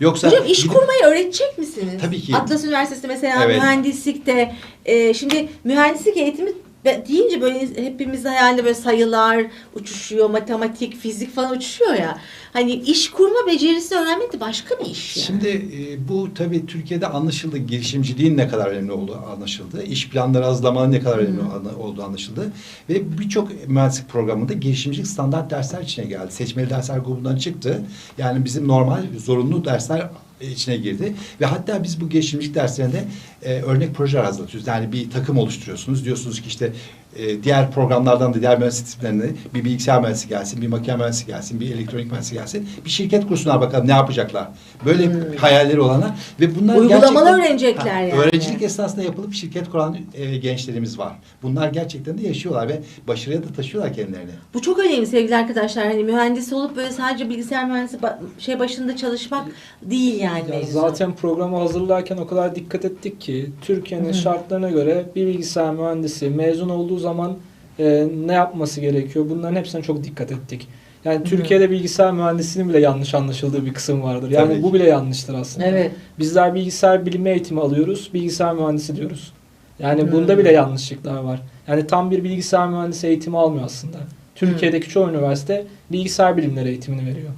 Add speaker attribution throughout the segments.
Speaker 1: Yoksa
Speaker 2: Hocam iş
Speaker 1: gidip-
Speaker 2: kurmayı öğretecek misiniz?
Speaker 1: Tabii ki.
Speaker 2: Atlas Üniversitesi'nde mesela
Speaker 1: Evet.
Speaker 2: mühendislikte e, şimdi mühendislik eğitimi be- deyince böyle hepimiz hayalinde böyle sayılar uçuşuyor, matematik, fizik falan uçuşuyor ya. Hani iş kurma becerisi öğrenmek de başka bir iş yani.
Speaker 1: Şimdi e, bu tabii Türkiye'de anlaşıldı. Girişimciliğin ne kadar önemli olduğu anlaşıldı. İş planları hazırlamanın ne kadar önemli anla- olduğu anlaşıldı. Ve birçok mühendislik programında girişimcilik standart dersler içine geldi. Seçmeli dersler grubundan çıktı. Yani bizim normal zorunlu dersler içine girdi. Ve hatta biz bu girişimcilik derslerinde e, örnek projeler hazırlatıyoruz. Yani bir takım oluşturuyorsunuz. Diyorsunuz ki işte e, diğer programlardan da diğer mühendislik disiplinlerinde bir bilgisayar mühendisi gelsin, bir makine mühendisi gelsin, bir elektronik mühendisi gelsin. Bir şirket kursunlar bakalım ne yapacaklar. Böyle hayalleri olanlar ve bunlar
Speaker 2: Hmm. Uygulamalı
Speaker 1: gerçekten-
Speaker 2: öğrenecekler yani.
Speaker 1: Öğrencilik esnasında yapılıp şirket kuran e, gençlerimiz var. Bunlar gerçekten de yaşıyorlar ve başarıya da taşıyorlar kendilerini.
Speaker 2: Bu çok önemli sevgili arkadaşlar. Hani mühendis olup böyle sadece bilgisayar mühendisi ba- şey başında çalışmak değil yani.
Speaker 3: Ya zaten programı hazırlarken o kadar dikkat ettik ki Türkiye'nin şartlarına göre bir bilgisayar mühendisi mezun olduğu zaman e, ne yapması gerekiyor? Bunların hepsine çok dikkat ettik. Yani Türkiye'de bilgisayar mühendisliğinin bile yanlış anlaşıldığı bir kısım vardır. Yani
Speaker 1: Tabii
Speaker 3: bu
Speaker 1: ki.
Speaker 3: bile yanlıştır aslında.
Speaker 2: Evet.
Speaker 3: Bizler bilgisayar bilimi eğitimi alıyoruz, bilgisayar mühendisi diyoruz. Yani
Speaker 2: Hmm.
Speaker 3: bunda bile yanlışlıklar var. Yani tam bir bilgisayar mühendisi eğitimi almıyor aslında. Türkiye'deki çoğu üniversite bilgisayar bilimleri eğitimini veriyor.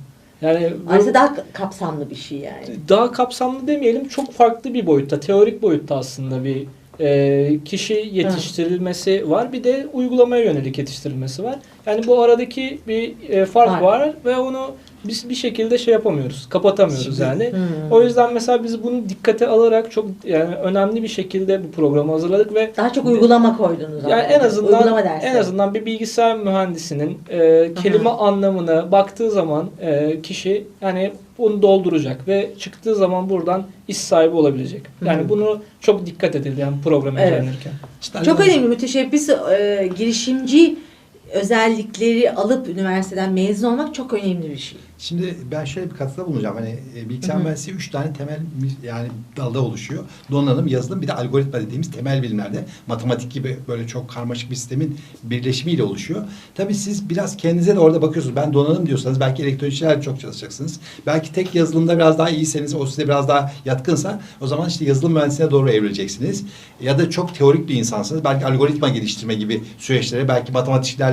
Speaker 3: Yani
Speaker 2: Aslında daha kapsamlı bir şey yani.
Speaker 3: daha kapsamlı demeyelim çok farklı bir boyutta teorik boyutta aslında bir e, kişi yetiştirilmesi var bir de uygulamaya yönelik yetiştirilmesi var. Yani bu aradaki bir e, fark
Speaker 2: Var.
Speaker 3: var. ve onu biz bir şekilde şey yapamıyoruz kapatamıyoruz
Speaker 1: Şimdi-
Speaker 3: yani.
Speaker 2: Hmm.
Speaker 3: O yüzden mesela biz bunu dikkate alarak çok yani önemli bir şekilde bu programı hazırladık ve
Speaker 2: Daha çok uygulama koydunuz.
Speaker 3: yani en azından en azından bir bilgisayar mühendisinin e, kelime anlamına baktığı zaman e, kişi yani bunu dolduracak ve çıktığı zaman buradan iş sahibi olabilecek. Yani
Speaker 2: Hı.
Speaker 3: bunu çok dikkat edildi yani program
Speaker 2: Evet.
Speaker 1: İşte
Speaker 2: Çok önemli müteşebbis e, girişimci özellikleri alıp üniversiteden mezun olmak çok önemli bir şey.
Speaker 1: Şimdi ben şöyle bir katkıda bulunacağım. Hani e, bilgisayar mühendisliği üç tane temel yani dalda oluşuyor. Donanım, yazılım bir de algoritma dediğimiz temel bilimlerde matematik gibi böyle çok karmaşık bir sistemin birleşimiyle oluşuyor. Tabii siz biraz kendinize de orada bakıyorsunuz. Ben donanım diyorsanız belki elektronikçilerle çok çalışacaksınız. Belki tek yazılımda biraz daha iyiyseniz o size biraz daha yatkınsa o zaman işte yazılım mühendisliğine doğru evrileceksiniz. Ya da çok teorik bir insansınız. Belki algoritma geliştirme gibi süreçlere belki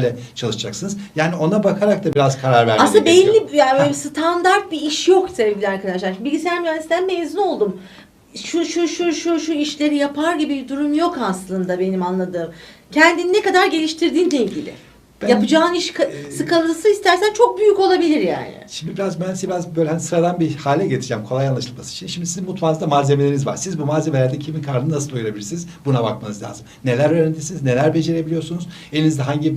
Speaker 1: matematikçilerle çalışacaksınız. Yani ona bakarak da biraz karar vermeniz
Speaker 2: Aslında
Speaker 1: gerekiyor.
Speaker 2: belli yani böyle standart bir iş yok sevgili arkadaşlar. Bilgisayar mühendisliğinden mezun oldum. Şu şu şu şu şu işleri yapar gibi bir durum yok aslında benim anladığım. Kendini ne kadar geliştirdiğinle ilgili.
Speaker 1: Ben-
Speaker 2: Yapacağın iş
Speaker 1: e,
Speaker 2: skalası istersen çok büyük olabilir yani.
Speaker 1: Şimdi biraz ben size biraz böyle hani sıradan bir hale getireceğim kolay anlaşılması için. Şimdi sizin mutfağınızda malzemeleriniz var. Siz bu malzemelerde kimin karnını nasıl doyurabilirsiniz? Buna bakmanız lazım. Neler öğrendiniz? Neler becerebiliyorsunuz? Elinizde hangi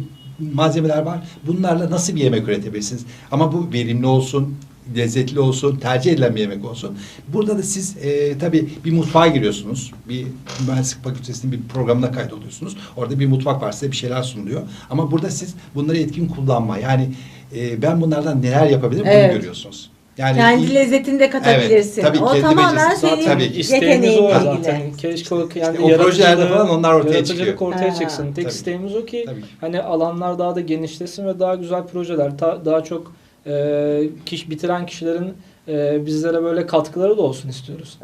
Speaker 1: malzemeler var? Bunlarla nasıl bir yemek üretebilirsiniz? Ama bu verimli olsun, lezzetli olsun, tercih edilen bir yemek olsun. Burada da siz e, tabii bir mutfağa giriyorsunuz. Bir mühendislik fakültesinin bir programına kaydoluyorsunuz. Orada bir mutfak var size bir şeyler sunuluyor. Ama burada siz bunları etkin kullanma. Yani e, ben bunlardan neler yapabilirim
Speaker 2: Evet.
Speaker 1: bunu görüyorsunuz. Yani
Speaker 2: Kendi lezzetini de katabilirsin.
Speaker 1: tabii,
Speaker 2: o
Speaker 1: kendi
Speaker 2: tamamen
Speaker 1: becerisi.
Speaker 2: senin
Speaker 1: Tabii.
Speaker 3: İsteğimiz
Speaker 2: yeteneğinle
Speaker 3: o
Speaker 2: ilgili.
Speaker 3: zaten. Keşke o yani
Speaker 1: İşte o projelerde falan onlar ortaya çıkıyor.
Speaker 3: ortaya
Speaker 2: Ha.
Speaker 3: çıksın. Tek
Speaker 1: Tabii.
Speaker 3: isteğimiz o ki
Speaker 1: Tabii
Speaker 3: hani alanlar daha da genişlesin ve daha güzel projeler, ta- daha çok e, kişi bitiren kişilerin e, bizlere böyle katkıları da olsun istiyoruz.